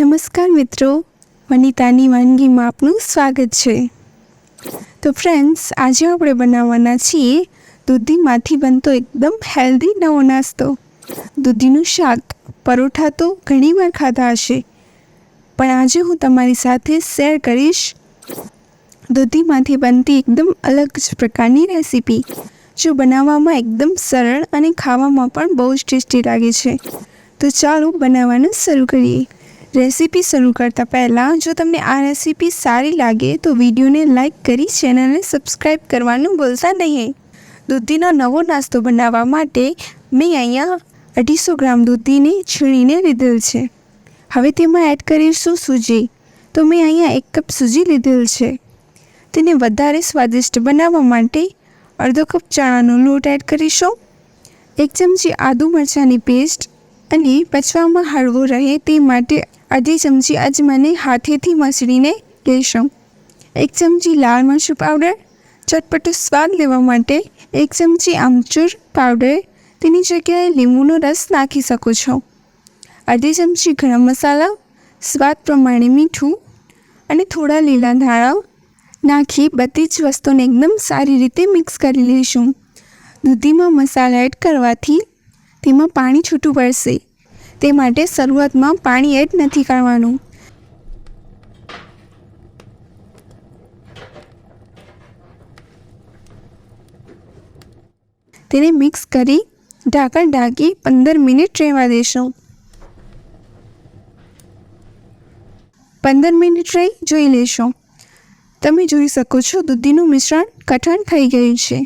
નમસ્કાર મિત્રો. વનિતાની વાનગીમાં આપનું સ્વાગત છે. તો ફ્રેન્ડ્સ આજે આપણે બનાવવાના છીએ દૂધીમાંથી બનતો એકદમ હેલ્ધી નવો નાસ્તો. દૂધીનું શાક, પરોઠા તો ઘણીવાર ખાધા હશે. પણ આજે હું તમારી સાથે શેર કરીશ દૂધીમાંથી બનતી એકદમ અલગ જ પ્રકારની રેસીપી જો બનાવવામાં એકદમ સરળ અને ખાવામાં પણ બહુ જ ટેસ્ટી લાગે છે. તો ચાલો બનાવવાનું શરૂ કરીએ. રેસીપી શરૂ કરતાં પહેલાં, જો તમને આ રેસીપી સારી લાગે, તો વિડીયોને લાઇક કરી, ચેનલને સબસ્ક્રાઈબ કરવાનું ભૂલતા નહીં. દૂધીનો નવો નાસ્તો બનાવવા માટે મેં અહીંયા અઢીસો ગ્રામ દૂધીને છીણીને લીધેલ છે. હવે તેમાં એડ કરીશું સૂજી. તો મેં અહીંયા એક કપ સૂજી લીધેલ છે. તેને વધારે સ્વાદિષ્ટ બનાવવા માટે અડધો કપ ચણાનો લોટ એડ કરીશું. એક ચમચી આદુ મરચાંની પેસ્ટ અને પચવામાં હળવો રહે તે માટે અડધી ચમચી અજમાને હાથેથી મસળીને લઈશું એક ચમચી લાલ મરચું પાવડર ચટપટો સ્વાદ લેવા માટે એક ચમચી આમચૂર પાવડર તેની જગ્યાએ લીંબુનો રસ નાખી શકો છો. અડધી ચમચી ગરમ મસાલા, સ્વાદ પ્રમાણે મીઠું અને થોડા લીલા ધાણા નાખી બધી જ વસ્તુને એકદમ સારી રીતે મિક્સ કરી લઈશું. દૂધીમાં મસાલા એડ કરવાથી તેમાં પાણી છૂટું પડશે. તે માટે શરૂઆતમાં પાણી એડ નથી કરવાનું. તેને મિક્સ કરી ઢાંકણ ઢાંકી પંદર મિનિટ રહેવા દેશું. પંદર મિનિટ રહી જોઈ લેશો. તમે જોઈ શકો છો દૂધીનું મિશ્રણ કઠણ થઈ ગયું છે.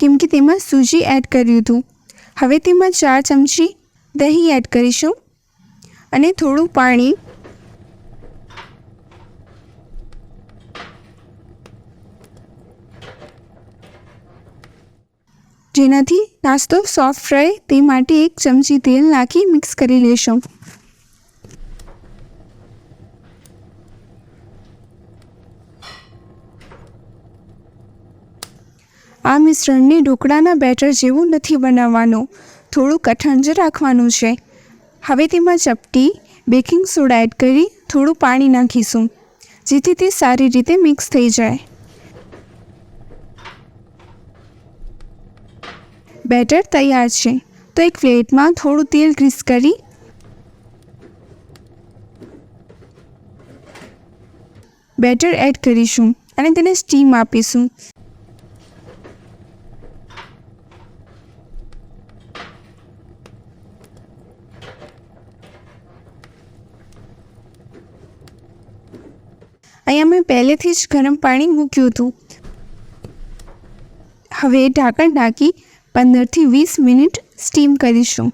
કેમ કે તેમાં સૂજી એડ કર્યું હતું. હવે તેમાં ચાર ચમચી દહીં એડ કરીશું અને થોડું પાણી જેનાથી નાસ્તો સોફ્ટ રહે તે માટે એક ચમચી તેલ નાખી મિક્સ કરી લેશું. આ મિશ્રણને ઢોકળાના બેટર જેવું નથી બનાવવાનું. થોડું કઠણ જ રાખવાનું છે. હવે તેમાં ચપટી, બેકિંગ સોડા એડ કરી થોડું પાણી નાખીશું, જેથી તે સારી રીતે મિક્સ થઈ જાય. બેટર તૈયાર છે. તો એક પ્લેટમાં થોડું તેલ ગ્રીસ કરી બેટર એડ કરીશું અને તેને સ્ટીમ આપીશું. અહીંયા મેં પહેલેથી જ ગરમ પાણી મૂક્યું હતું. હવે ઢાંકણ ઢાંકી પંદરથી વીસ મિનિટ સ્ટીમ કરીશું.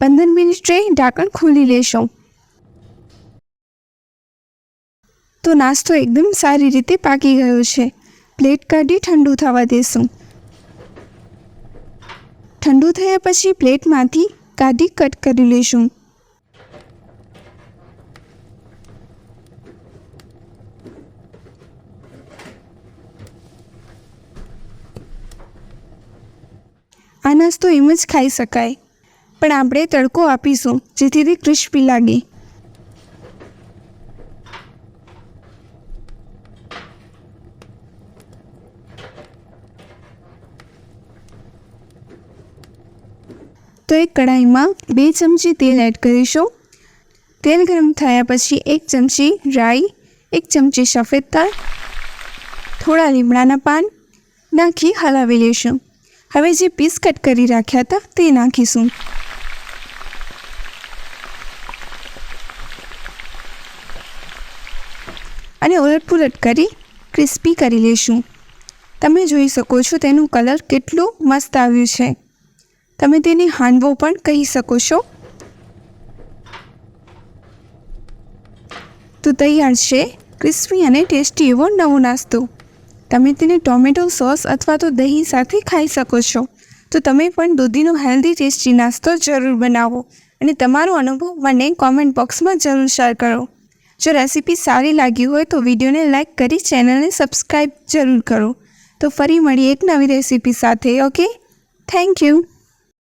પંદર મિનિટે ઢાંકણ ખોલી લેશું. તો નાસ્તો એકદમ સારી રીતે પાકી ગયો છે. પ્લેટ કાઢી ઠંડુ થવા દેશું. ઠંડુ થયા પછી પ્લેટમાંથી કાઢી કટ કરી લઈશું આ નાસ્તો એમ જ ખાઈ શકાય. પણ આપણે તડકો આપીશું, જેથી તે ક્રિસ્પી લાગે. તો એક કઢાઈમાં બે ચમચી તેલ એડ કરીશું. તેલ ગરમ થયા પછી એક ચમચી રાઈ, એક ચમચી સફેદ તલ, થોડા લીમડાના પાન નાખી હલાવી લઈશું. હવે જે પીસ કટ કરી રાખ્યા હતા તે નાખીશું અને ઉલટપુલટ કરી ક્રિસ્પી કરી લઈશું તમે જોઈ શકો છો તેનું કલર કેટલું મસ્ત આવ્યું છે. તમે તેને હાંડવો પણ કહી શકો છો. તો તૈયાર છે ક્રિસ્પી અને ટેસ્ટી એવો નવો નાસ્તો. તમે તેને ટોમેટો સોસ અથવા તો દહીં સાથે ખાઈ શકો છો. તો તમે પણ દૂધીનો હેલ્ધી ટેસ્ટી નાસ્તો જરૂર બનાવો અને તમારો અનુભવ મને કોમેન્ટ બોક્સમાં જરૂર શેર કરો. જો રેસીપી સારી લાગી હોય તો વિડીયોને લાઇક કરી ચેનલને સબસ્ક્રાઈબ જરૂર કરો. તો ફરી મળીએ એક નવી રેસીપી સાથે, ઓકે? Thank you.